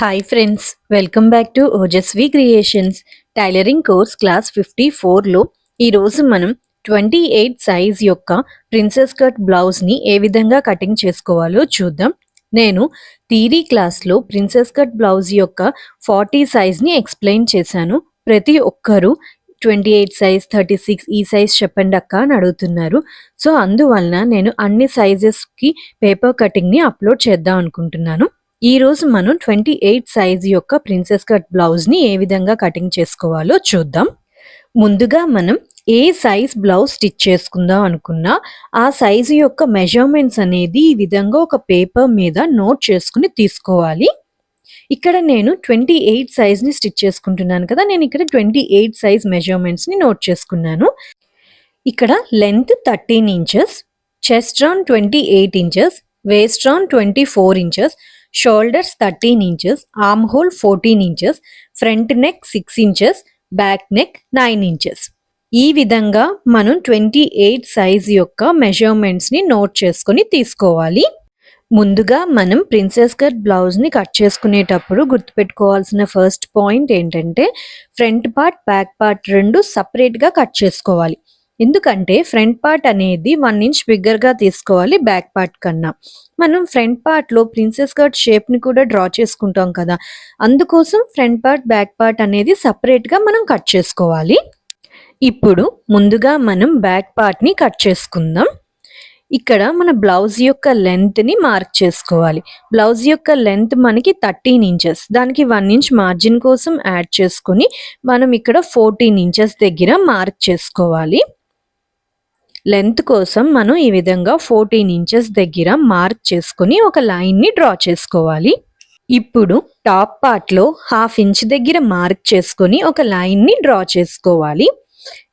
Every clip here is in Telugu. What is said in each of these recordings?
Hi friends welcome back to Ojaswi creations tailoring course class fifty ఫోర్లో ఈరోజు మనం ట్వంటీ ఎయిట్ సైజ్ యొక్క ప్రిన్సెస్ కట్ బ్లౌజ్ని ఏ విధంగా కటింగ్ చేసుకోవాలో చూద్దాం. నేను థీరీ క్లాస్లో ప్రిన్సెస్ కట్ బ్లౌజ్ యొక్క ఫార్టీ సైజ్ని ఎక్స్ప్లెయిన్ చేశాను. ప్రతి ఒక్కరూ twenty eight size thirty six ఈ సైజ్ చెప్పండి అక్క అని అడుగుతున్నారు. సో అందువలన నేను అన్ని సైజెస్కి పేపర్ కటింగ్ని అప్లోడ్ చేద్దాం అనుకుంటున్నాను. ఈ రోజు మనం ట్వంటీ ఎయిట్ సైజ్ యొక్క ప్రిన్సెస్ కట్ బ్లౌజ్ని ఏ విధంగా కటింగ్ చేసుకోవాలో చూద్దాం. ముందుగా మనం ఏ సైజ్ బ్లౌజ్ స్టిచ్ చేసుకుందాం అనుకున్నా ఆ సైజు యొక్క మెజర్మెంట్స్ అనేది ఈ విధంగా ఒక పేపర్ మీద నోట్ చేసుకుని తీసుకోవాలి. ఇక్కడ నేను ట్వంటీ ఎయిట్ సైజ్ని స్టిచ్ చేసుకుంటున్నాను కదా నేను ఇక్కడ ట్వంటీ ఎయిట్ సైజ్ మెజర్మెంట్స్ని నోట్ చేసుకున్నాను. ఇక్కడ length thirteen inches chest round twenty eight inches waist round twenty four inches shoulders thirteen inches arm hole fourteen inches front neck six inches back neck nine inches ఈ విధంగా మనం ట్వంటీ ఎయిట్ సైజ్ యొక్క మెజర్మెంట్స్ని నోట్ చేసుకొని తీసుకోవాలి. ముందుగా మనం ప్రిన్సెస్ కట్ బ్లౌజ్ని కట్ చేసుకునేటప్పుడు గుర్తుపెట్టుకోవాల్సిన ఫస్ట్ పాయింట్ ఏంటంటే ఫ్రంట్ పార్ట్ బ్యాక్ పార్ట్ రెండు సపరేట్గా కట్ చేసుకోవాలి. ఎందుకంటే ఫ్రంట్ పార్ట్ అనేది వన్ ఇంచ్ బిగ్గర్గా తీసుకోవాలి బ్యాక్ పార్ట్ కన్నా. మనం ఫ్రంట్ పార్ట్లో ప్రిన్సెస్ కట్ షేప్ని కూడా డ్రా చేసుకుంటాం కదా. అందుకోసం ఫ్రంట్ పార్ట్ బ్యాక్ పార్ట్ అనేది సపరేట్గా మనం కట్ చేసుకోవాలి. ఇప్పుడు ముందుగా మనం బ్యాక్ పార్ట్ని కట్ చేసుకుందాం. ఇక్కడ మన బ్లౌజ్ యొక్క లెంత్ని మార్క్ చేసుకోవాలి. బ్లౌజ్ యొక్క లెంత్ మనకి థర్టీన్ ఇంచెస్ దానికి వన్ ఇంచ్ మార్జిన్ కోసం యాడ్ చేసుకొని మనం ఇక్కడ ఫోర్టీన్ ఇంచెస్ దగ్గర మార్క్ చేసుకోవాలి. లెంత్ కోసం మనం ఈ విధంగా ఫోర్టీన్ ఇంచెస్ దగ్గర మార్క్ చేసుకుని ఒక లైన్ని డ్రా చేసుకోవాలి. ఇప్పుడు టాప్ పార్ట్లో హాఫ్ ఇంచ్ దగ్గర మార్క్ చేసుకొని ఒక లైన్ని డ్రా చేసుకోవాలి.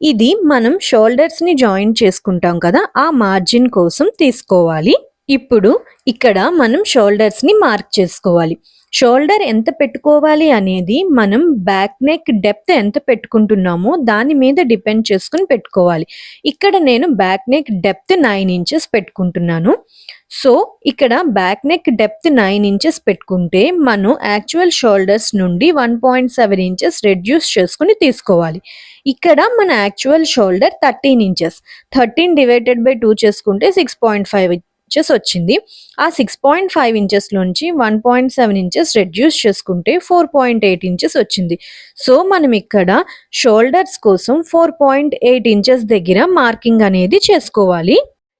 ఇది మనం షోల్డర్స్ని జాయిన్ చేసుకుంటాం కదా ఆ మార్జిన్ కోసం తీసుకోవాలి. ఇప్పుడు ఇక్కడ మనం షోల్డర్స్ని మార్క్ చేసుకోవాలి. షోల్డర్ ఎంత పెట్టుకోవాలి అనేది మనం బ్యాక్ నెక్ డెప్త్ ఎంత పెట్టుకుంటున్నామో దాని మీద డిపెండ్ చేసుకుని పెట్టుకోవాలి. ఇక్కడ నేను back neck depth nine inches పెట్టుకుంటున్నాను. సో ఇక్కడ back neck depth nine inches పెట్టుకుంటే మనం యాక్చువల్ షోల్డర్స్ నుండి one point seven inches reduce చేసుకుని తీసుకోవాలి. ఇక్కడ మన actual shoulder thirteen inches. Thirteen divided by two చేసుకుంటే సిక్స్ పాయింట్ ఫైవ్ ఇంచెస్ వచ్చింది. ఆ సిక్స్ పాయింట్ ఫైవ్ ఇంచెస్ నుంచి one point seven inches reduce చేసుకుంటే ఫోర్ పాయింట్ ఎయిట్ ఇంచెస్ వచ్చింది. సో మనం ఇక్కడ షోల్డర్స్ కోసం ఫోర్ పాయింట్ ఎయిట్ ఇంచెస్ దగ్గర మార్కింగ్ అనేది చేసుకోవాలి.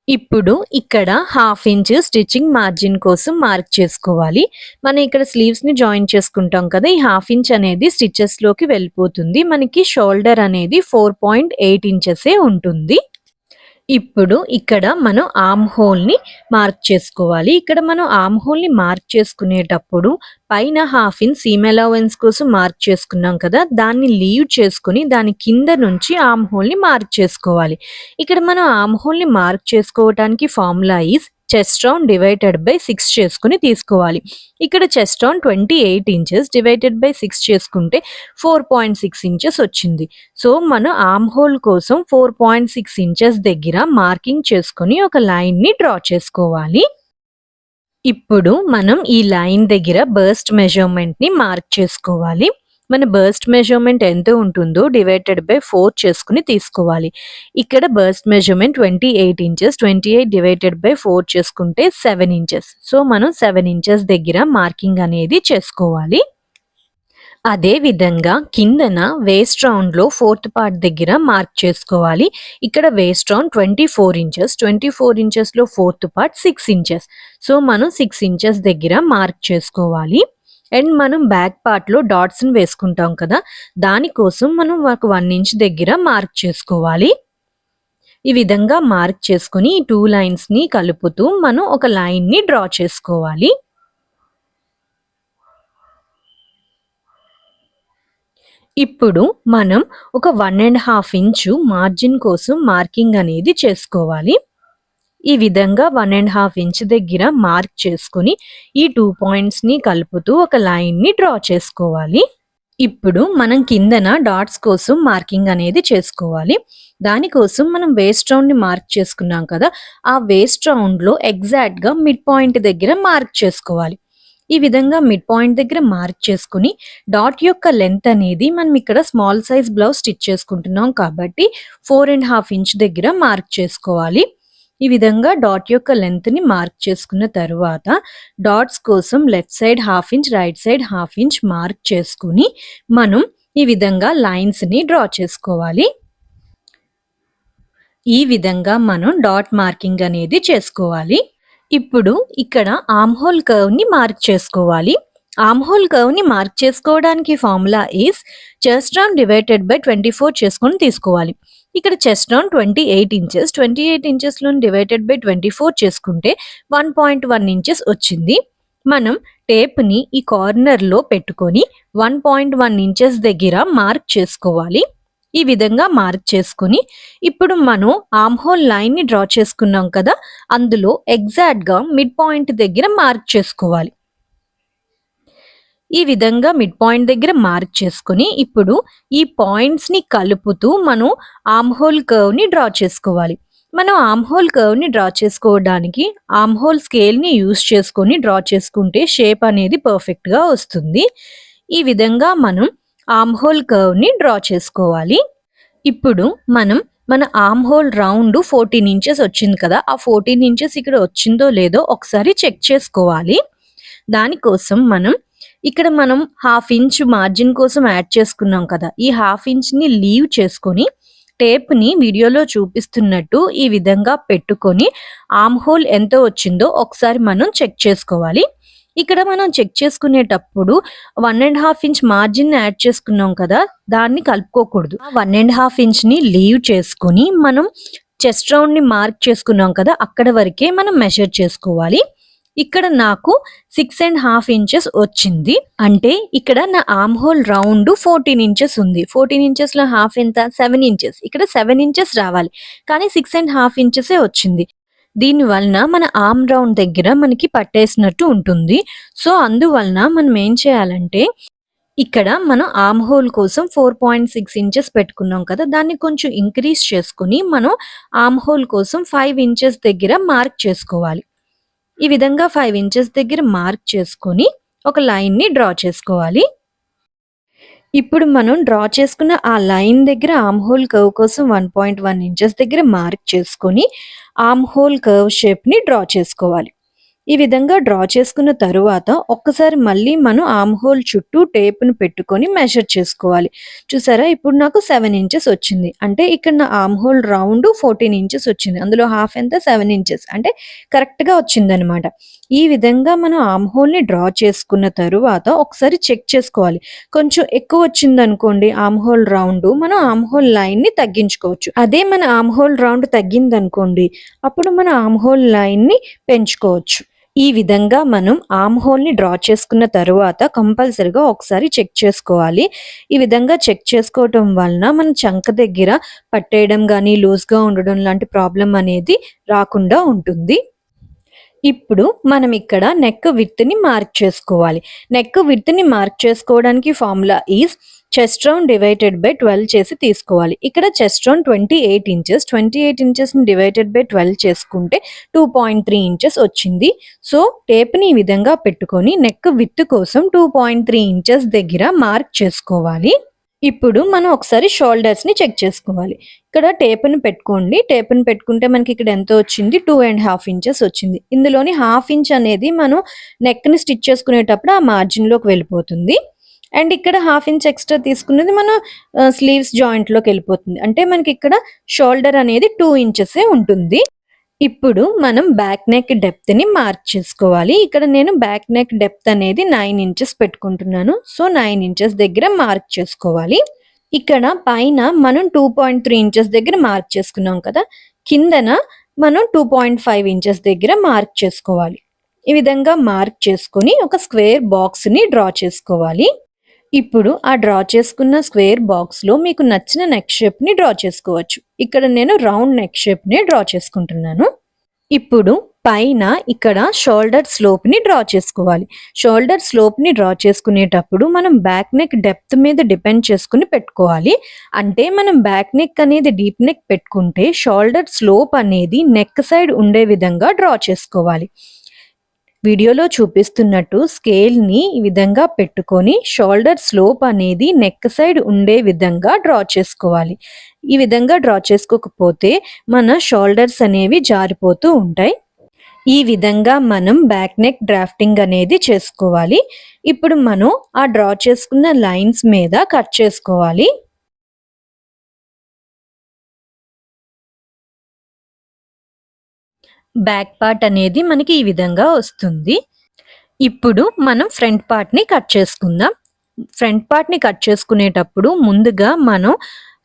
ఇప్పుడు ఇక్కడ హాఫ్ ఇంచ్ స్టిచ్చింగ్ మార్జిన్ కోసం మార్క్ చేసుకోవాలి. మనం ఇక్కడ స్లీవ్స్ని జాయిన్ చేసుకుంటాం కదా ఈ హాఫ్ ఇంచ్ అనేది స్టిచ్చెస్లోకి వెళ్ళిపోతుంది. మనకి షోల్డర్ అనేది ఫోర్ పాయింట్ ఎయిట్ ఇంచెసే ఉంటుంది. ఇప్పుడు ఇక్కడ మనం ఆమ్ హోల్ని మార్క్ చేసుకోవాలి. ఇక్కడ మనం ఆమ్ హోల్ని మార్క్ చేసుకునేటప్పుడు పైన హాఫ్ ఇన్ సీమ్ అలవెన్స్ కోసం మార్క్ చేసుకున్నాం కదా దాన్ని లీవ్ చేసుకుని దాని కింద నుంచి ఆమ్ హోల్ని మార్క్ చేసుకోవాలి. ఇక్కడ మనం ఆమ్ హోల్ని మార్క్ చేసుకోవడానికి formula is chest round divided by six చేసుకుని తీసుకోవాలి. ఇక్కడ chest round twenty eight inches divided by six చేసుకుంటే ఫోర్ పాయింట్ సిక్స్ ఇంచెస్ వచ్చింది. సో మనం ఆమ్ హోల్ కోసం ఫోర్ పాయింట్ సిక్స్ ఇంచెస్ దగ్గర మార్కింగ్ చేసుకుని ఒక లైన్ని డ్రా చేసుకోవాలి. ఇప్పుడు మనం ఈ లైన్ దగ్గర బర్స్ట్ మెజర్మెంట్ని మార్క్ చేసుకోవాలి. మన బర్స్ట్ మెజర్మెంట్ ఎంత ఉంటుందో డివైడెడ్ బై ఫోర్ చేసుకుని తీసుకోవాలి. ఇక్కడ bust measurement twenty eight inches twenty eight divided by four చేసుకుంటే సెవెన్ ఇంచెస్ సో మనం సెవెన్ ఇంచెస్ దగ్గర మార్కింగ్ అనేది చేసుకోవాలి. అదే విధంగా కిందన వేస్ట్ రౌండ్లో ఫోర్త్ పార్ట్ దగ్గర మార్క్ చేసుకోవాలి. ఇక్కడ waist round twenty four inches twenty four ఇంచెస్లో fourth part six inches so మనం సిక్స్ ఇంచెస్ దగ్గర మార్క్ చేసుకోవాలి. అండ్ మనం బ్యాక్ పార్ట్లో డాట్స్ని వేసుకుంటాం కదా దానికోసం మనం ఒక వన్ ఇంచ్ దగ్గర మార్క్ చేసుకోవాలి. ఈ విధంగా మార్క్ చేసుకుని ఈ టూ లైన్స్ని కలుపుతూ మనం ఒక లైన్ని డ్రా చేసుకోవాలి. ఇప్పుడు మనం ఒక one and half inch margin కోసం మార్కింగ్ అనేది చేసుకోవాలి. ఈ విధంగా వన్ అండ్ హాఫ్ ఇంచ్ దగ్గర మార్క్ చేసుకుని ఈ టూ పాయింట్స్ని కలుపుతూ ఒక లైన్ని డ్రా చేసుకోవాలి. ఇప్పుడు మనం కిందన డాట్స్ కోసం మార్కింగ్ అనేది చేసుకోవాలి. దానికోసం మనం వేస్ట్ రౌండ్ని మార్క్ చేసుకున్నాం కదా ఆ వేస్ట్ రౌండ్లో ఎగ్జాక్ట్గా మిడ్ పాయింట్ దగ్గర మార్క్ చేసుకోవాలి. ఈ విధంగా మిడ్ పాయింట్ దగ్గర మార్క్ చేసుకుని డాట్ యొక్క లెంత్ అనేది మనం ఇక్కడ స్మాల్ సైజ్ బ్లౌజ్ స్టిచ్ చేసుకుంటున్నాం కాబట్టి ఫోర్ అండ్ హాఫ్ ఇంచ్ దగ్గర మార్క్ చేసుకోవాలి. ఈ విధంగా డాట్ యొక్క లెంత్ని మార్క్ చేసుకున్న తరువాత డాట్స్ కోసం left side half inch right side half inch mark చేసుకుని మనం ఈ విధంగా లైన్స్ని డ్రా చేసుకోవాలి. ఈ విధంగా మనం డాట్ మార్కింగ్ అనేది చేసుకోవాలి. ఇప్పుడు ఇక్కడ ఆమ్హోల్ కర్వ్ని మార్క్ చేసుకోవాలి. ఆమ్హోల్ కర్వ్ని మార్క్ చేసుకోవడానికి formula is chest round divided by twenty four చేసుకొని తీసుకోవాలి. ఇక్కడ chest round twenty eight inches twenty eight ఇంచెస్లో divided by twenty four చేసుకుంటే వన్ పాయింట్ వన్ ఇంచెస్ వచ్చింది. మనం టేప్ని ఈ కార్నర్లో పెట్టుకొని వన్ పాయింట్ వన్ ఇంచెస్ దగ్గర మార్క్ చేసుకోవాలి. ఈ విధంగా మార్క్ చేసుకుని ఇప్పుడు మనం ఆమ్ హోల్ లైన్ని డ్రా చేసుకున్నాం కదా అందులో ఎగ్జాక్ట్గా మిడ్ పాయింట్ దగ్గర మార్క్ చేసుకోవాలి. ఈ విధంగా మిడ్ పాయింట్ దగ్గర మార్క్ చేసుకుని ఇప్పుడు ఈ పాయింట్స్ని కలుపుతూ మనం ఆమ్హోల్ కర్వ్ని డ్రా చేసుకోవాలి. మనం ఆమ్హోల్ కర్వ్ని డ్రా చేసుకోవడానికి ఆమ్హోల్ స్కేల్ని యూస్ చేసుకొని డ్రా చేసుకుంటే షేప్ అనేది పర్ఫెక్ట్గా వస్తుంది. ఈ విధంగా మనం ఆమ్హోల్ కర్వ్ని డ్రా చేసుకోవాలి. ఇప్పుడు మనం మన arm hole round fourteen inches వచ్చింది కదా ఆ ఫోర్టీన్ ఇంచెస్ ఇక్కడ వచ్చిందో లేదో ఒకసారి చెక్ చేసుకోవాలి. దానికోసం మనం ఇక్కడ మనం హాఫ్ ఇంచ్ మార్జిన్ కోసం యాడ్ చేసుకున్నాం కదా. ఈ హాఫ్ ఇంచ్ని లీవ్ చేసుకొని టేప్ని వీడియోలో చూపిస్తున్నట్టు ఈ విధంగా పెట్టుకొని ఆమ్ హోల్ ఎంత వచ్చిందో ఒకసారి మనం చెక్ చేసుకోవాలి. ఇక్కడ మనం చెక్ చేసుకునేటప్పుడు one and half inch margin add చేసుకున్నాం కదా దాన్ని కలుపుకోకూడదు. వన్ అండ్ హాఫ్ ఇంచ్ని లీవ్ చేసుకుని మనం చెస్ట్ రౌండ్ని మార్క్ చేసుకున్నాం కదా అక్కడ వరకే మనం మెషర్ చేసుకోవాలి. ఇక్కడ నాకు సిక్స్ అండ్ హాఫ్ ఇంచెస్ వచ్చింది. అంటే ఇక్కడ నా arm hole round fourteen inches ఉంది. ఫోర్టీన్ ఇంచెస్లో హాఫ్ ఎంత? సెవెన్ ఇంచెస్ ఇక్కడ సెవెన్ ఇంచెస్ రావాలి. కానీ సిక్స్ అండ్ హాఫ్ ఇంచెసే వచ్చింది. దీని వలన మన ఆమ్ రౌండ్ దగ్గర మనకి పట్టేసినట్టు ఉంటుంది. సో అందువలన మనం ఏం చేయాలంటే ఇక్కడ మనం ఆమ్ హోల్ కోసం ఫోర్ పాయింట్ సిక్స్ ఇంచెస్ పెట్టుకున్నాం కదా దాన్ని కొంచెం ఇంక్రీజ్ చేసుకుని మనం ఆమ్ హోల్ కోసం ఫైవ్ ఇంచెస్ దగ్గర మార్క్ చేసుకోవాలి. ఈ విధంగా ఫైవ్ ఇంచెస్ దగ్గర మార్క్ చేసుకొని ఒక లైన్ని డ్రా చేసుకోవాలి. ఇప్పుడు మనం డ్రా చేసుకున్న ఆ లైన్ దగ్గర ఆమ్ హోల్ కర్వ్ కోసం వన్ పాయింట్ వన్ ఇంచెస్ దగ్గర మార్క్ చేసుకొని ఆమ్ హోల్ కర్వ్ షేప్ని డ్రా చేసుకోవాలి. ఈ విధంగా డ్రా చేసుకున్న తరువాత ఒక్కసారి మళ్ళీ మనం ఆమ్ హోల్ చుట్టూ టేప్ను పెట్టుకొని మెషర్ చేసుకోవాలి. చూసారా? ఇప్పుడు నాకు సెవెన్ ఇంచెస్ వచ్చింది. అంటే ఇక్కడ నా arm hole round fourteen inches వచ్చింది. అందులో హాఫ్ ఎంత? సెవెన్ ఇంచెస్ అంటే కరెక్ట్గా వచ్చిందనమాట. ఈ విధంగా మనం ఆమ్ హోల్ని డ్రా చేసుకున్న తరువాత ఒకసారి చెక్ చేసుకోవాలి. కొంచెం ఎక్కువ వచ్చింది అనుకోండి ఆమ్ హోల్ రౌండ్ మనం ఆమ్ హోల్ లైన్ని తగ్గించుకోవచ్చు. అదే మన ఆమ్ హోల్ రౌండ్ తగ్గింది అనుకోండి అప్పుడు మన ఆమ్ హోల్ లైన్ని పెంచుకోవచ్చు. ఈ విధంగా మనం ఆమ్ హోల్ని డ్రా చేసుకున్న తరువాత కంపల్సరిగా ఒకసారి చెక్ చేసుకోవాలి. ఈ విధంగా చెక్ చేసుకోవటం వలన మన చంక దగ్గర పట్టేయడం కానీ లూజ్గా ఉండడం లాంటి ప్రాబ్లం అనేది రాకుండా ఉంటుంది. ఇప్పుడు మనం ఇక్కడ నెక్ విత్ని మార్క్ చేసుకోవాలి. నెక్ విత్ని మార్క్ చేసుకోవడానికి formula is chest round divided by twelve చేసి తీసుకోవాలి. ఇక్కడ chest round twenty eight inches twenty eight ఇంచెస్ని divided by twelve చేసుకుంటే టూ పాయింట్ త్రీ ఇంచెస్ వచ్చింది. సో టేప్ని ఈ విధంగా పెట్టుకొని నెక్ విత్ కోసం టూ పాయింట్ త్రీ ఇంచెస్ దగ్గర మార్క్ చేసుకోవాలి. ఇప్పుడు మనం ఒకసారి షోల్డర్స్ని చెక్ చేసుకోవాలి. ఇక్కడ టేప్ని పెట్టుకోండి. టేప్ని పెట్టుకుంటే మనకి ఇక్కడ ఎంత వచ్చింది? టూ అండ్ హాఫ్ ఇంచెస్ వచ్చింది. ఇందులోని హాఫ్ ఇంచ్ అనేది మనం నెక్ని స్టిచ్ చేసుకునేటప్పుడు ఆ మార్జిన్లోకి వెళ్ళిపోతుంది. అండ్ ఇక్కడ హాఫ్ ఇంచ్ ఎక్స్ట్రా తీసుకున్నది మనం స్లీవ్స్ జాయింట్లోకి వెళ్ళిపోతుంది. అంటే మనకి ఇక్కడ షోల్డర్ అనేది టూ ఇంచెసే ఉంటుంది. ఇప్పుడు మనం బ్యాక్ నెక్ డెప్త్ని మార్క్ చేసుకోవాలి. ఇక్కడ నేను బ్యాక్ నెక్ డెప్త్ అనేది నైన్ ఇంచెస్ పెట్టుకుంటున్నాను. సో నైన్ ఇంచెస్ దగ్గర మార్క్ చేసుకోవాలి. ఇక్కడ పైన మనం టూ పాయింట్ త్రీ ఇంచెస్ దగ్గర మార్క్ చేసుకున్నాం కదా. కిందన మనం టూ పాయింట్ ఫైవ్ ఇంచెస్ దగ్గర మార్క్ చేసుకోవాలి. ఈ విధంగా మార్క్ చేసుకొని ఒక స్క్వేర్ బాక్స్ని డ్రా చేసుకోవాలి. ఇప్పుడు ఆ డ్రా చేసుకున్న స్క్వేర్ బాక్స్లో మీకు నచ్చిన నెక్ షేప్ని డ్రా చేసుకోవచ్చు. ఇక్కడ నేను రౌండ్ నెక్ షేప్ని డ్రా చేసుకుంటున్నాను. ఇప్పుడు పైన ఇక్కడ షోల్డర్ స్లోప్ని డ్రా చేసుకోవాలి. షోల్డర్ స్లోప్ని డ్రా చేసుకునేటప్పుడు మనం బ్యాక్ నెక్ డెప్త్ మీద డిపెండ్ చేసుకుని పెట్టుకోవాలి. అంటే మనం బ్యాక్ నెక్ అనేది డీప్ నెక్ పెట్టుకుంటే షోల్డర్ స్లోప్ అనేది నెక్ సైడ్ ఉండే విధంగా డ్రా చేసుకోవాలి. వీడియోలో చూపిస్తున్నట్టు స్కేల్ని ఈ విధంగా పెట్టుకొని షోల్డర్ స్లోప్ అనేది నెక్ సైడ్ ఉండే విధంగా డ్రా చేసుకోవాలి. ఈ విధంగా డ్రా చేసుకోకపోతే మన షోల్డర్స్ అనేవి జారిపోతూ ఉంటాయి. ఈ విధంగా మనం బ్యాక్ నెక్ డ్రాఫ్టింగ్ అనేది చేసుకోవాలి. ఇప్పుడు మనం ఆ డ్రా చేసుకున్న లైన్స్ మీద కట్ చేసుకోవాలి. బ్యాక్ పార్ట్ అనేది మనకి ఈ విధంగా వస్తుంది. ఇప్పుడు మనం ఫ్రంట్ పార్ట్ని కట్ చేసుకుందాం. ఫ్రంట్ పార్ట్ని కట్ చేసుకునేటప్పుడు ముందుగా మనం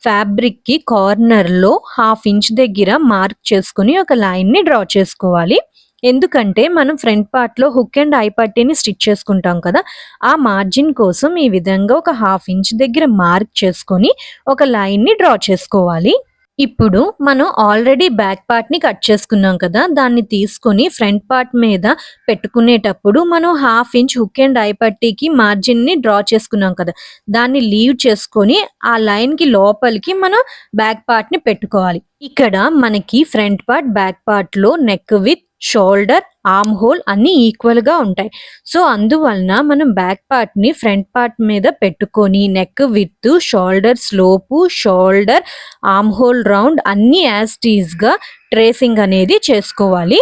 ఫ్యాబ్రిక్కి కార్నర్లో హాఫ్ ఇంచ్ దగ్గర మార్క్ చేసుకుని ఒక లైన్ని డ్రా చేసుకోవాలి. ఎందుకంటే మనం ఫ్రంట్ పార్ట్లో హుక్ అండ్ ఐ పట్టీని స్టిచ్ చేసుకుంటాం కదా ఆ మార్జిన్ కోసం ఈ విధంగా ఒక హాఫ్ ఇంచ్ దగ్గర మార్క్ చేసుకొని ఒక లైన్ని డ్రా చేసుకోవాలి. ఇప్పుడు మనం ఆల్రెడీ బ్యాక్ పార్ట్ని కట్ చేసుకున్నాం కదా దాన్ని తీసుకొని ఫ్రంట్ పార్ట్ మీద పెట్టుకునేటప్పుడు మనం half inch hook and eye పట్టీకి మార్జిన్ని డ్రా చేసుకున్నాం కదా దాన్ని లీవ్ చేసుకొని ఆ లైన్కి లోపలికి మనం బ్యాక్ పార్ట్ని పెట్టుకోవాలి. ఇక్కడ మనకి ఫ్రంట్ పార్ట్ బ్యాక్ పార్ట్లో neck width shoulder arm hole అన్ని ఈక్వల్గా ఉంటాయి. సో అందువలన మనం బ్యాక్ పార్ట్ని ఫ్రంట్ పార్ట్ మీద పెట్టుకొని neck with shoulder slope shoulder arm hole round అన్ని యాజ్గా ట్రేసింగ్ అనేది చేసుకోవాలి.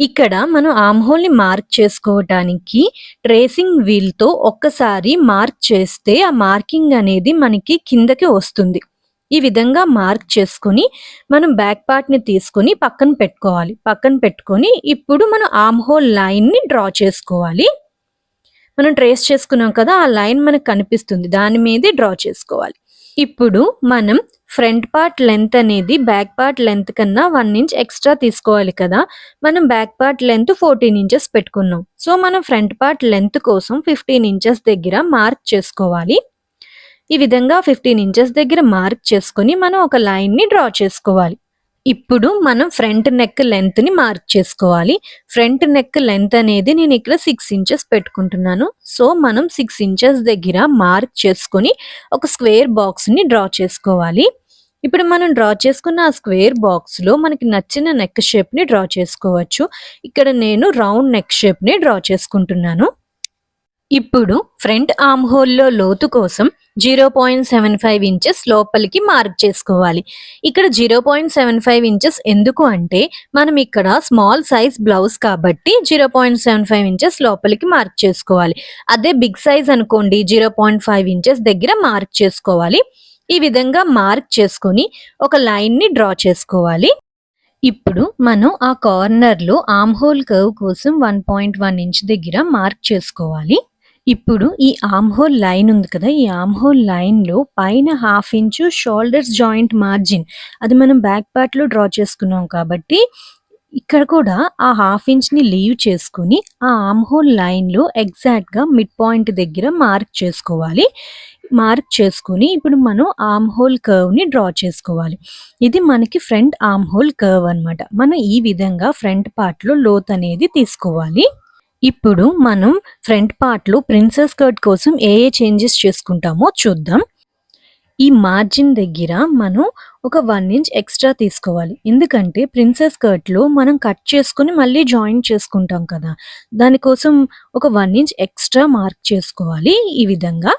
ఇక్కడ మనం ఆర్మ్ హోల్ని మార్క్ చేసుకోవటానికి ట్రేసింగ్ వీల్తో ఒక్కసారి మార్క్ చేస్తే ఆ మార్కింగ్ అనేది మనకి కిందకి వస్తుంది. ఈ విధంగా మార్క్ చేసుకొని మనం బ్యాక్ పార్ట్ని తీసుకొని పక్కన పెట్టుకోవాలి. పక్కన పెట్టుకొని ఇప్పుడు మనం ఆమ్ హోల్ లైన్ని డ్రా చేసుకోవాలి. మనం ట్రేస్ చేసుకున్నాం కదా ఆ లైన్ మనకు కనిపిస్తుంది. దాని మీదే డ్రా చేసుకోవాలి. ఇప్పుడు మనం ఫ్రంట్ పార్ట్ లెంత్ అనేది బ్యాక్ పార్ట్ లెంత్ కన్నా వన్ ఇంచ్ ఎక్స్ట్రా తీసుకోవాలి కదా మనం back part length fourteen inches పెట్టుకున్నాం. సో మనం ఫ్రంట్ పార్ట్ లెంత్ కోసం ఫిఫ్టీన్ ఇంచెస్ దగ్గర మార్క్ చేసుకోవాలి. ఈ విధంగా ఫిఫ్టీన్ ఇంచెస్ దగ్గర మార్క్ చేసుకొని మనం ఒక లైన్ని డ్రా చేసుకోవాలి. ఇప్పుడు మనం ఫ్రంట్ నెక్ లెంత్ని మార్క్ చేసుకోవాలి. ఫ్రంట్ నెక్ లెంత్ అనేది నేను ఇక్కడ సిక్స్ ఇంచెస్ పెట్టుకుంటున్నాను. సో మనం సిక్స్ ఇంచెస్ దగ్గర మార్క్ చేసుకొని ఒక స్క్వేర్ బాక్స్ని డ్రా చేసుకోవాలి. ఇప్పుడు మనం డ్రా చేసుకున్న ఆ స్క్వేర్ బాక్స్లో మనకి నచ్చిన నెక్ షేప్ని డ్రా చేసుకోవచ్చు. ఇక్కడ నేను రౌండ్ నెక్ షేప్ని డ్రా చేసుకుంటున్నాను. ఇప్పుడు ఫ్రంట్ ఆర్మ్ హోల్లో లోతు కోసం zero point seven five inches లోపలికి మార్క్ చేసుకోవాలి. ఇక్కడ zero point seven five inches ఎందుకు అంటే మనం ఇక్కడ స్మాల్ సైజ్ బ్లౌజ్ కాబట్టి zero point seven five inches లోపలికి మార్క్ చేసుకోవాలి. అదే బిగ్ సైజ్ అనుకోండి జీరో పాయింట్ ఫైవ్ ఇంచెస్ దగ్గర మార్క్ చేసుకోవాలి. ఈ విధంగా మార్క్ చేసుకొని ఒక లైన్ని డ్రా చేసుకోవాలి. ఇప్పుడు మనం ఆ కార్నర్లో ఆమ్ హోల్ కర్వ్ కోసం వన్ పాయింట్ వన్ ఇంచ్ దగ్గర మార్క్ చేసుకోవాలి. ఇప్పుడు ఈ ఆమ్ హోల్ లైన్ ఉంది కదా ఈ ఆమ్ హోల్ లైన్లో పైన half inch shoulders joint margin. అది మనం బ్యాక్ పార్ట్లో డ్రా చేసుకున్నాం కాబట్టి ఇక్కడ కూడా ఆ హాఫ్ ఇంచ్ని లీవ్ చేసుకుని ఆ ఆమ్ హోల్ లైన్లో ఎగ్జాక్ట్గా మిడ్ పాయింట్ దగ్గర మార్క్ చేసుకోవాలి. మార్క్ చేసుకుని ఇప్పుడు మనం ఆమ్ హోల్ కర్వ్ని డ్రా చేసుకోవాలి. ఇది మనకి ఫ్రంట్ ఆమ్ హోల్ కర్వ్ అనమాట మనం ఈ విధంగా ఫ్రంట్ పార్ట్లో లోత్ అనేది తీసుకోవాలి. ఇప్పుడు మనం ఫ్రంట్ పార్ట్లో ప్రిన్సెస్ కర్ట్ కోసం ఏ ఏ చేంజెస్ చేసుకుంటామో చూద్దాం. ఈ మార్జిన్ దగ్గర మనం ఒక వన్ ఇంచ్ ఎక్స్ట్రా తీసుకోవాలి. ఎందుకంటే ప్రిన్సెస్ కర్ట్లో మనం కట్ చేసుకుని మళ్ళీ జాయిన్ చేసుకుంటాం కదా. దానికోసం ఒక వన్ ఇంచ్ ఎక్స్ట్రా మార్క్ చేసుకోవాలి ఈ విధంగా.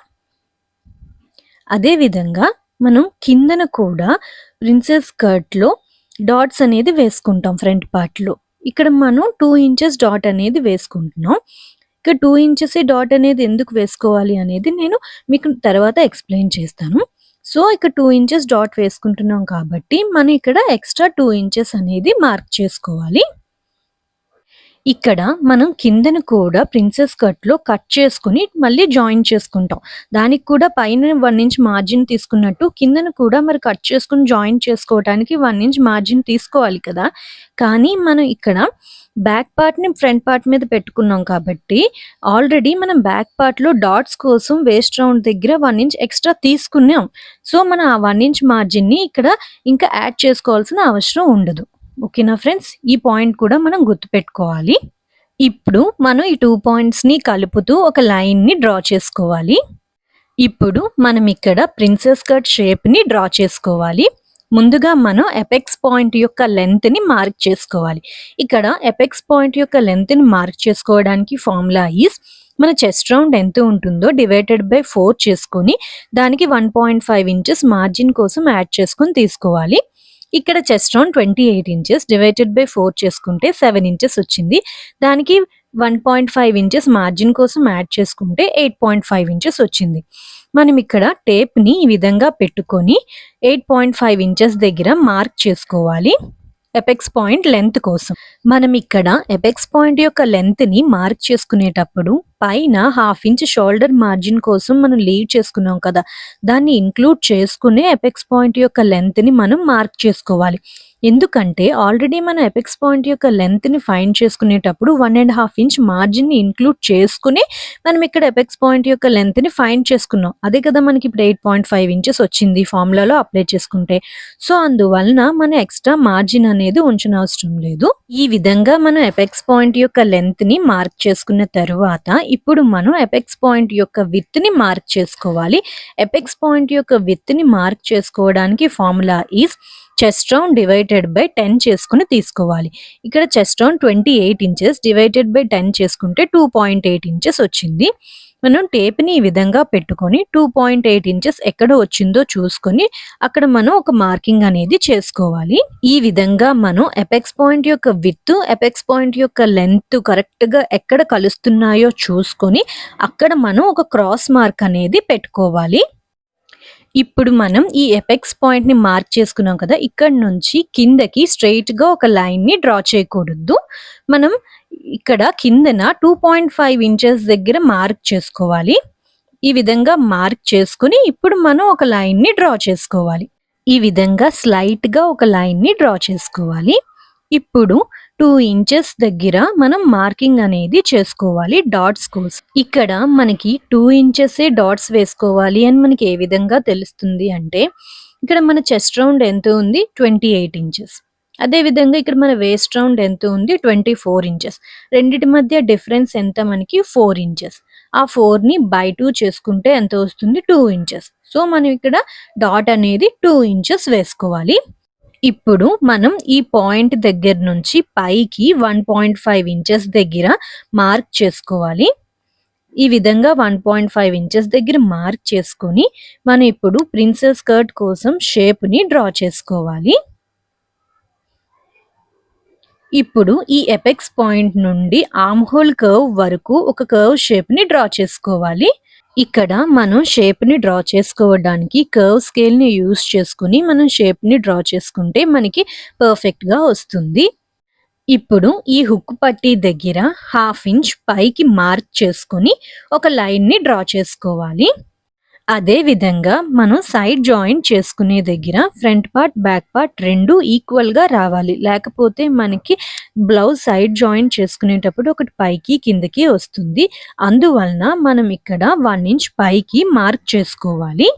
అదే విధంగా మనం కిందన కూడా ప్రిన్సెస్ కర్ట్లో డాట్స్ అనేది వేసుకుంటాం ఫ్రంట్ పార్ట్లో. ఇక్కడ మనం టూ ఇంచెస్ డాట్ అనేది వేసుకుంటున్నాం. ఇక్కడ టూ ఇంచెస్ డాట్ అనేది ఎందుకు వేసుకోవాలి అనేది నేను మీకు తర్వాత ఎక్స్ప్లెయిన్ చేస్తాను. సో ఇక్కడ టూ ఇంచెస్ డాట్ వేసుకుంటున్నాం కాబట్టి మనం ఇక్కడ ఎక్స్ట్రా టూ ఇంచెస్ అనేది మార్క్ చేసుకోవాలి. ఇక్కడ మనం కిందను కూడా ప్రిన్సెస్ కట్లో కట్ చేసుకుని మళ్ళీ జాయిన్ చేసుకుంటాం. దానికి కూడా పైన వన్ ఇంచ్ మార్జిన్ తీసుకున్నట్టు కిందను కూడా మరి కట్ చేసుకుని జాయిన్ చేసుకోవడానికి వన్ ఇంచ్ మార్జిన్ తీసుకోవాలి కదా. కానీ మనం ఇక్కడ బ్యాక్ పార్ట్ని ఫ్రంట్ పార్ట్ మీద పెట్టుకున్నాం కాబట్టి ఆల్రెడీ మనం బ్యాక్ పార్ట్లో డాట్స్ కోసం వేస్ట్ రౌండ్ దగ్గర వన్ ఇంచ్ ఎక్స్ట్రా తీసుకున్నాం. సో మనం ఆ వన్ ఇంచ్ మార్జిన్ని ఇక్కడ ఇంకా యాడ్ చేసుకోవాల్సిన అవసరం ఉండదు. ఓకేనా ఫ్రెండ్స్? ఈ పాయింట్ కూడా మనం గుర్తుపెట్టుకోవాలి. ఇప్పుడు మనం ఈ టూ పాయింట్స్ని కలుపుతూ ఒక లైన్ని డ్రా చేసుకోవాలి. ఇప్పుడు మనం ఇక్కడ ప్రిన్సెస్ కట్ షేప్ని డ్రా చేసుకోవాలి. ముందుగా మనం ఎపెక్స్ పాయింట్ యొక్క లెంత్ని మార్క్ చేసుకోవాలి. ఇక్కడ ఎపెక్స్ పాయింట్ యొక్క లెంత్ని మార్క్ చేసుకోవడానికి ఫార్ములా ఈజ్ మన చెస్ట్ రౌండ్ ఎంత ఉంటుందో డివైడెడ్ బై ఫోర్ చేసుకొని దానికి one point five inches margin కోసం యాడ్ చేసుకొని తీసుకోవాలి. ఇక్కడ chest round twenty eight inches divided by four చేసుకుంటే సెవెన్ ఇంచెస్ వచ్చింది. దానికి one point five inches margin కోసం యాడ్ చేసుకుంటే ఎయిట్ పాయింట్ ఫైవ్ ఇంచెస్ వచ్చింది. మనం ఇక్కడ టేప్ని ఈ విధంగా పెట్టుకొని ఎయిట్ పాయింట్ ఫైవ్ ఇంచెస్ దగ్గర మార్క్ చేసుకోవాలి. ఎపెక్స్ పాయింట్ లెంత్ కోసం. మనం ఇక్కడ ఎపెక్స్ పాయింట్ యొక్క లెంత్ని మార్క్ చేసుకునేటప్పుడు పైన హాఫ్ ఇంచ్ షోల్డర్ మార్జిన్ కోసం మనం లీవ్ చేసుకున్నాం కదా. దాన్ని ఇంక్లూడ్ చేసుకునే ఎపెక్స్ పాయింట్ యొక్క లెంత్ని మనం మార్క్ చేసుకోవాలి. ఎందుకంటే ఆల్రెడీ మన ఎపెక్స్ పాయింట్ యొక్క లెంత్ని ఫైండ్ చేసుకునేటప్పుడు వన్ అండ్ హాఫ్ ఇంచ్ మార్జిన్ని ఇంక్లూడ్ చేసుకుని మనం ఇక్కడ ఎపెక్స్ పాయింట్ యొక్క లెంత్ని ఫైండ్ చేసుకున్నాం. అదే కదా మనకి ఇప్పుడు ఎయిట్ పాయింట్ ఫైవ్ ఇంచెస్ వచ్చింది ఫార్ములాలో అప్లై చేసుకుంటే. సో అందువలన మన ఎక్స్ట్రా మార్జిన్ అనేది ఉంచనవసరం లేదు. ఈ విధంగా మనం ఎపెక్స్ పాయింట్ యొక్క లెంత్ని మార్క్ చేసుకున్న తరువాత ఇప్పుడు మనం ఎపెక్స్ పాయింట్ యొక్క విత్ని మార్క్ చేసుకోవాలి. ఎపెక్స్ పాయింట్ యొక్క విత్ని మార్క్ చేసుకోవడానికి formula is chest round divided by ten చేసుకుని తీసుకోవాలి. ఇక్కడ chest round twenty eight inches divided by ten చేసుకుంటే టూ పాయింట్ ఎయిట్ ఇంచెస్ వచ్చింది. మనం టేప్ని ఈ విధంగా పెట్టుకొని టూ పాయింట్ ఎయిట్ ఇంచెస్ ఎక్కడ వచ్చిందో చూసుకొని అక్కడ మనం ఒక మార్కింగ్ అనేది చేసుకోవాలి. ఈ విధంగా మనం ఎపెక్స్ పాయింట్ యొక్క విత్ ఎపెక్స్ పాయింట్ యొక్క లెంత్ కరెక్ట్గా ఎక్కడ కలుస్తున్నాయో చూసుకొని అక్కడ మనం ఒక క్రాస్ మార్క్ అనేది పెట్టుకోవాలి. ఇప్పుడు మనం ఈ ఎపెక్స్ పాయింట్ని మార్క్ చేసుకున్నాం కదా ఇక్కడ నుంచి కిందకి స్ట్రైట్గా ఒక లైన్ని డ్రా చేయకూడదు. మనం ఇక్కడ కిందన టూ పాయింట్ ఫైవ్ ఇంచెస్ దగ్గర మార్క్ చేసుకోవాలి. ఈ విధంగా మార్క్ చేసుకుని ఇప్పుడు మనం ఒక లైన్ని డ్రా చేసుకోవాలి. ఈ విధంగా స్లైట్గా ఒక లైన్ని డ్రా చేసుకోవాలి. ఇప్పుడు టూ ఇంచెస్ దగ్గర మనం మార్కింగ్ అనేది చేసుకోవాలి. డాట్స్ కోసం. ఇక్కడ మనకి టూ ఇంచెస్ డాట్స్ వేసుకోవాలి అని మనకి ఏ విధంగా తెలుస్తుంది అంటే ఇక్కడ మన చెస్ట్ రౌండ్ ఎంత ఉంది? ట్వంటీ ఎయిట్ ఇంచెస్ అదే విధంగా ఇక్కడ మన వేస్ట్ రౌండ్ ఎంత ఉంది? ట్వంటీ ఫోర్ ఇంచెస్ రెండిటి మధ్య డిఫరెన్స్ ఎంత మనకి? ఫోర్ ఇంచెస్ ఆ ఫోర్ని బై టూ చేసుకుంటే ఎంత వస్తుంది? టూ ఇంచెస్ సో మనం ఇక్కడ డాట్ అనేది టూ ఇంచెస్ వేసుకోవాలి. ఇప్పుడు మనం ఈ పాయింట్ దగ్గర నుంచి పైకి వన్ పాయింట్ ఫైవ్ ఇంచెస్ దగ్గర మార్క్ చేసుకోవాలి. ఈ విధంగా వన్ పాయింట్ ఫైవ్ ఇంచెస్ దగ్గర మార్క్ చేసుకొని మనం ఇప్పుడు ప్రిన్సెస్ స్కర్ట్ కోసం షేప్ని డ్రా చేసుకోవాలి. ఇప్పుడు ఈ ఎపెక్స్ పాయింట్ నుండి ఆమ్ హోల్ కర్వ్ వరకు ఒక కర్వ్ షేప్ని డ్రా చేసుకోవాలి. ఇక్కడ మనం షేప్ని డ్రా చేసుకోవడానికి కర్వ్ స్కేల్ని యూజ్ యూస్ చేసుకుని మనం షేప్ని డ్రా చేసుకుంటే మనకి పర్ఫెక్ట్గా వస్తుంది. ఇప్పుడు ఈ హుక్ పట్టీ దగ్గర హాఫ్ ఇంచ్ పైకి మార్క్ చేసుకుని ఒక లైన్ని డ్రా చేసుకోవాలి. అదే విధంగా మనం సైడ్ జాయింట్ చేసుకునే దగ్గర ఫ్రంట్ పార్ట్ బ్యాక్ పార్ట్ రెండు ఈక్వల్గా రావాలి. లేకపోతే మనకి బ్లౌజ్ సైడ్ జాయింట్ చేసుకునేటప్పుడు ఒకటి పైకి కిందకి వస్తుంది. అందువలన మనం ఇక్కడ వన్ ఇంచ్ పైకి మార్క్ చేసుకోవాలి.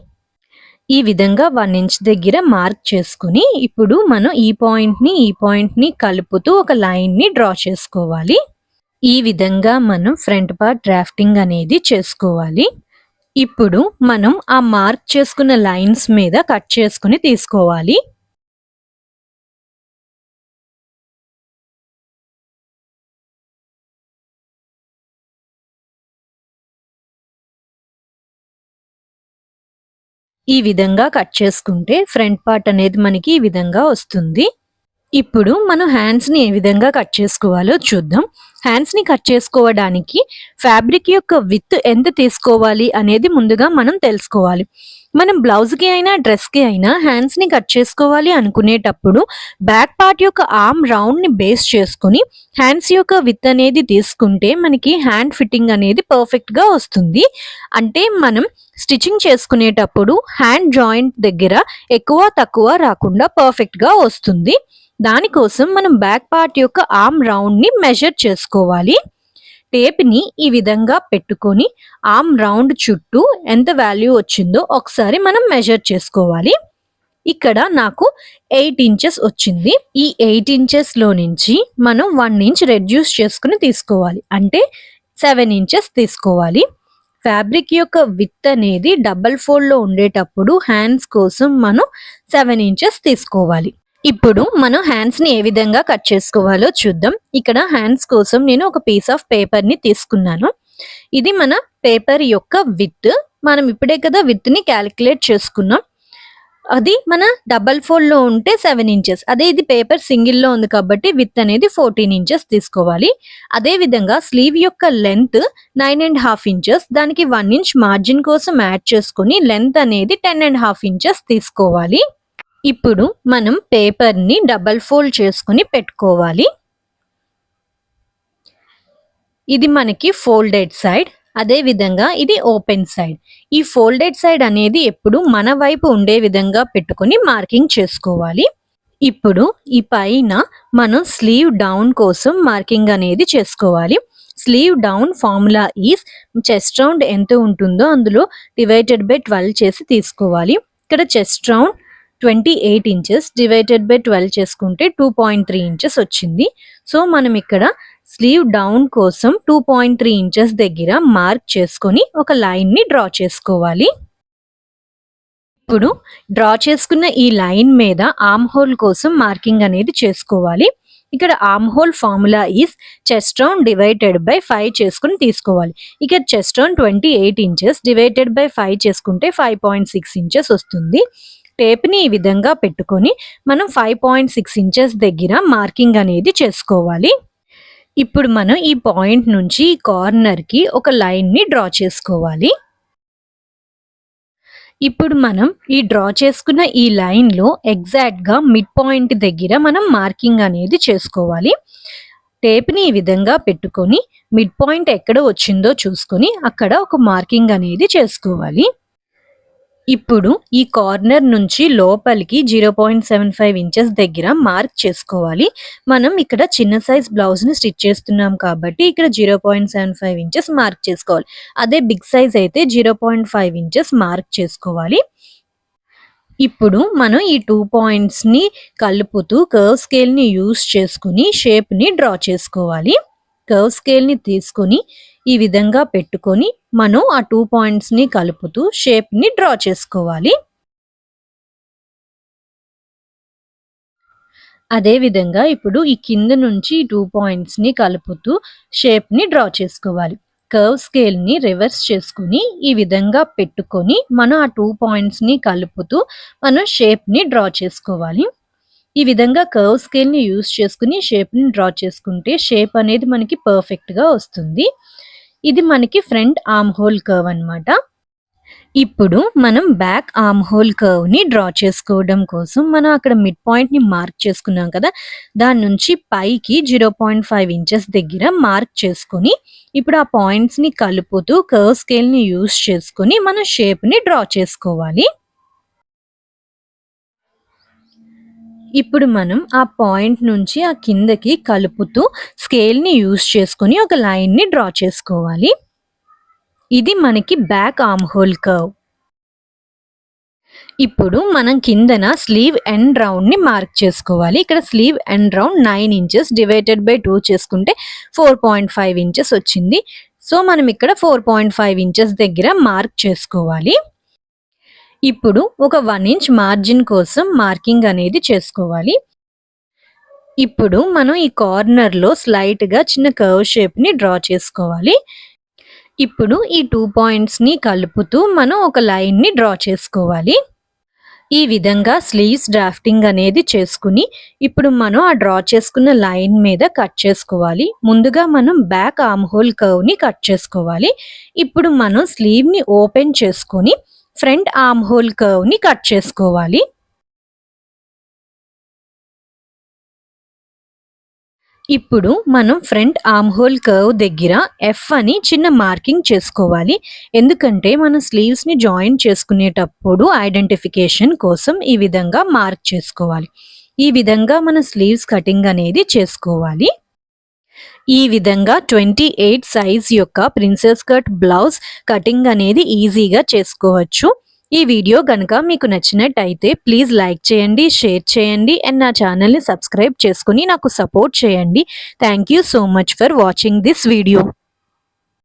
ఈ విధంగా వన్ ఇంచ్ దగ్గర మార్క్ చేసుకుని ఇప్పుడు మనం ఈ పాయింట్ని ఈ పాయింట్ని కలుపుతూ ఒక లైన్ని డ్రా చేసుకోవాలి. ఈ విధంగా మనం ఫ్రంట్ పార్ట్ డ్రాఫ్టింగ్ అనేది చేసుకోవాలి. ఇప్పుడు మనం ఆ మార్క్ చేసుకున్న లైన్స్ మీద కట్ చేసుకుని తీసుకోవాలి. ఈ విధంగా కట్ చేసుకుంటే ఫ్రంట్ పార్ట్ అనేది మనకి ఈ విధంగా వస్తుంది. ఇప్పుడు మనం హ్యాండ్స్ని ఏ విధంగా కట్ చేసుకోవాలో చూద్దాం. హ్యాండ్స్ని కట్ చేసుకోవడానికి ఫ్యాబ్రిక్ యొక్క విత్ ఎంత తీసుకోవాలి అనేది ముందుగా మనం తెలుసుకోవాలి. మనం బ్లౌజ్కి అయినా డ్రెస్కి అయినా హ్యాండ్స్ని కట్ చేసుకోవాలి అనుకునేటప్పుడు బ్యాక్ పార్ట్ యొక్క ఆర్మ్ రౌండ్ని బేస్ చేసుకుని హ్యాండ్స్ యొక్క విత్ అనేది తీసుకుంటే మనకి హ్యాండ్ ఫిట్టింగ్ అనేది పర్ఫెక్ట్గా వస్తుంది. అంటే మనం స్టిచ్చింగ్ చేసుకునేటప్పుడు హ్యాండ్ జాయింట్ దగ్గర ఎక్కువ తక్కువ రాకుండా పర్ఫెక్ట్గా వస్తుంది. దానికోసం మనం బ్యాక్ పార్ట్ యొక్క ఆర్మ్ రౌండ్ని మెజర్ చేసుకోవాలి. టేప్ని ఈ విధంగా పెట్టుకొని ఆర్మ్ రౌండ్ చుట్టూ ఎంత వాల్యూ వచ్చిందో ఒకసారి మనం మెజర్ చేసుకోవాలి. ఇక్కడ నాకు ఎయిట్ ఇంచెస్ వచ్చింది. ఈ ఎయిట్ ఇంచెస్లో నుంచి మనం వన్ ఇంచ్ రెడ్యూస్ చేసుకుని తీసుకోవాలి. అంటే సెవెన్ ఇంచెస్ తీసుకోవాలి. ఫ్యాబ్రిక్ యొక్క విత్ అనేది డబల్ ఫోల్డ్లో ఉండేటప్పుడు హ్యాండ్స్ కోసం మనం సెవెన్ ఇంచెస్ తీసుకోవాలి. ఇప్పుడు మనం హ్యాండ్స్ని ఏ విధంగా కట్ చేసుకోవాలో చూద్దాం. ఇక్కడ హ్యాండ్స్ కోసం నేను ఒక పీస్ ఆఫ్ పేపర్ని తీసుకున్నాను. ఇది మన పేపర్ యొక్క విత్ మనం ఇప్పుడే కదా విత్ని క్యాలిక్యులేట్ చేసుకున్నాం. అది మన డబల్ ఫోల్డ్లో ఉంటే సెవెన్ ఇంచెస్ అదే ఇది పేపర్ సింగిల్లో ఉంది కాబట్టి విత్ అనేది ఫోర్టీన్ ఇంచెస్ తీసుకోవాలి. అదే విధంగా స్లీవ్ యొక్క length nine and half inches దానికి వన్ ఇంచ్ మార్జిన్ కోసం యాడ్ చేసుకుని లెంత్ అనేది టెన్ అండ్ హాఫ్ ఇంచెస్ తీసుకోవాలి. ఇప్పుడు మనం పేపర్ని డబల్ ఫోల్డ్ చేసుకుని పెట్టుకోవాలి. ఇది మనకి ఫోల్డెడ్ సైడ్ అదే విధంగా ఇది ఓపెన్ సైడ్. ఈ ఫోల్డెడ్ సైడ్ అనేది ఎప్పుడు మన వైపు ఉండే విధంగా పెట్టుకొని మార్కింగ్ చేసుకోవాలి. ఇప్పుడు ఈ పైన మనం స్లీవ్ డౌన్ కోసం మార్కింగ్ అనేది చేసుకోవాలి. Sleeve down formula is chest round ఎంత ఉంటుందో అందులో డివైడెడ్ బై ట్వెల్వ్ చేసి తీసుకోవాలి. ఇక్కడ chest round twenty eight inches divided by twelve చేసుకుంటే టూ పాయింట్ త్రీ ఇంచెస్ వచ్చింది. సో మనం ఇక్కడ స్లీవ్ డౌన్ కోసం టూ పాయింట్ త్రీ ఇంచెస్ దగ్గర మార్క్ చేసుకొని ఒక లైన్ని డ్రా చేసుకోవాలి. ఇప్పుడు డ్రా చేసుకున్న ఈ లైన్ మీద ఆమ్ హోల్ కోసం మార్కింగ్ అనేది చేసుకోవాలి. ఇక్కడ arm hole formula is chest divided by five చేసుకుని తీసుకోవాలి. ఇక్కడ chest twenty eight inches divided by five చేసుకుంటే ఫైవ్ పాయింట్ సిక్స్ ఇంచెస్ వస్తుంది. టేప్ని ఈ విధంగా పెట్టుకొని మనం ఫైవ్ పాయింట్ సిక్స్ ఇంచెస్ దగ్గర మార్కింగ్ అనేది చేసుకోవాలి. ఇప్పుడు మనం ఈ పాయింట్ నుంచి ఈ కార్నర్కి ఒక లైన్ని డ్రా చేసుకోవాలి. ఇప్పుడు మనం ఈ డ్రా చేసుకున్న ఈ లైన్లో ఎగ్జాక్ట్గా మిడ్ పాయింట్ దగ్గర మనం మార్కింగ్ అనేది చేసుకోవాలి. టేప్ని ఈ విధంగా పెట్టుకొని మిడ్ పాయింట్ ఎక్కడ వచ్చిందో చూసుకొని అక్కడ ఒక మార్కింగ్ అనేది చేసుకోవాలి. ఇప్పుడు ఈ కార్నర్ నుంచి లోపలికి zero point seven five inches దగ్గర మార్క్ చేసుకోవాలి. మనం ఇక్కడ చిన్న సైజ్ బ్లౌజ్ని స్టిచ్ చేస్తున్నాం కాబట్టి ఇక్కడ zero point seven five inches mark చేసుకోవాలి. అదే బిగ్ సైజ్ అయితే zero point five inches mark చేసుకోవాలి. ఇప్పుడు మనం ఈ టూ పాయింట్స్ని కలుపుతూ కర్వ్ స్కేల్ని యూస్ చేసుకుని షేప్ని డ్రా చేసుకోవాలి. కర్వ్ స్కేల్ని తీసుకుని తీసుకొని ఈ విధంగా పెట్టుకొని మనం ఆ టూ పాయింట్స్ని కలుపుతూ షేప్ని డ్రా చేసుకోవాలి. అదే విధంగా ఇప్పుడు ఈ కింద నుంచి టూ పాయింట్స్ని కలుపుతూ షేప్ని డ్రా చేసుకోవాలి. కర్వ్ స్కేల్ని రివర్స్ చేసుకుని ఈ విధంగా పెట్టుకొని మనం ఆ టూ పాయింట్స్ని కలుపుతూ మనం షేప్ని డ్రా చేసుకోవాలి. ఈ విధంగా కర్వ్ స్కేల్ని యూస్ చేసుకుని షేప్ని డ్రా చేసుకుంటే షేప్ అనేది మనకి పర్ఫెక్ట్గా వస్తుంది. ఇది మనకి ఫ్రంట్ ఆర్మ్ హోల్ కర్వ్ అన్నమాట. ఇప్పుడు మనం బ్యాక్ ఆర్మ్ హోల్ కర్వ్ని డ్రా చేసుకోవడం కోసం మనం అక్కడ మిడ్ పాయింట్ని మార్క్ చేసుకున్నాం కదా. దాని నుంచి పైకి జీరో పాయింట్ ఫైవ్ ఇంచెస్ దగ్గర మార్క్ చేసుకొని ఇప్పుడు ఆ పాయింట్స్ని కలుపుతూ కర్వ్ స్కేల్ని యూస్ చేసుకొని మన షేప్ని డ్రా చేసుకోవాలి. ఇప్పుడు మనం ఆ పాయింట్ నుంచి ఆ కిందకి కలుపుతూ స్కేల్ని యూజ్ చేసుకుని చేసుకొని ఒక లైన్ని డ్రా చేసుకోవాలి. ఇది మనకి బ్యాక్ ఆర్మ్ హోల్ కర్వ్. ఇప్పుడు మనం కిందన స్లీవ్ ఎండ్ రౌండ్ని మార్క్ చేసుకోవాలి. ఇక్కడ sleeve end round nine inches divided by two చేసుకుంటే ఫోర్ పాయింట్ ఫైవ్ ఇంచెస్ వచ్చింది. సో మనం ఇక్కడ ఫోర్ పాయింట్ ఫైవ్ ఇంచెస్ దగ్గర మార్క్ చేసుకోవాలి. ఇప్పుడు ఒక వన్ ఇంచ్ మార్జిన్ కోసం మార్కింగ్ అనేది చేసుకోవాలి. ఇప్పుడు మనం ఈ కార్నర్లో స్లైట్గా చిన్న కర్వ్ షేప్ని డ్రా చేసుకోవాలి. ఇప్పుడు ఈ టూ పాయింట్స్ని కలుపుతూ మనం ఒక లైన్ని డ్రా చేసుకోవాలి. ఈ విధంగా స్లీవ్స్ డ్రాఫ్టింగ్ అనేది చేసుకుని ఇప్పుడు మనం ఆ డ్రా చేసుకున్న లైన్ మీద కట్ చేసుకోవాలి. ముందుగా మనం బ్యాక్ ఆమ్హోల్ హోల్ కట్ చేసుకోవాలి. ఇప్పుడు మనం స్లీవ్ని ఓపెన్ చేసుకొని ఫ్రంట్ ఆర్మ్ హోల్ కర్వ్ని కట్ చేసుకోవాలి. ఇప్పుడు మనం ఫ్రంట్ ఆర్మ్ హోల్ కర్వ్ దగ్గర ఎఫ్ అని చిన్న మార్కింగ్ చేసుకోవాలి. ఎందుకంటే మన స్లీవ్స్ని జాయిన్ చేసుకునేటప్పుడు ఐడెంటిఫికేషన్ కోసం ఈ విధంగా మార్క్ చేసుకోవాలి. ఈ విధంగా మన స్లీవ్స్ కటింగ్ అనేది చేసుకోవాలి. ఈ విధంగా ట్వంటీ ఎయిట్ సైజ్ యొక్క ప్రిన్సెస్ కట్ బ్లౌజ్ కటింగ్ అనేది ఈజీగా చేసుకోవచ్చు. ఈ వీడియో కనుక మీకు నచ్చినట్టయితే ప్లీజ్ లైక్ చేయండి షేర్ చేయండి అండ్ నా ఛానల్ని సబ్స్క్రైబ్ చేసుకుని నాకు సపోర్ట్ చేయండి. Thank you so much for watching this video.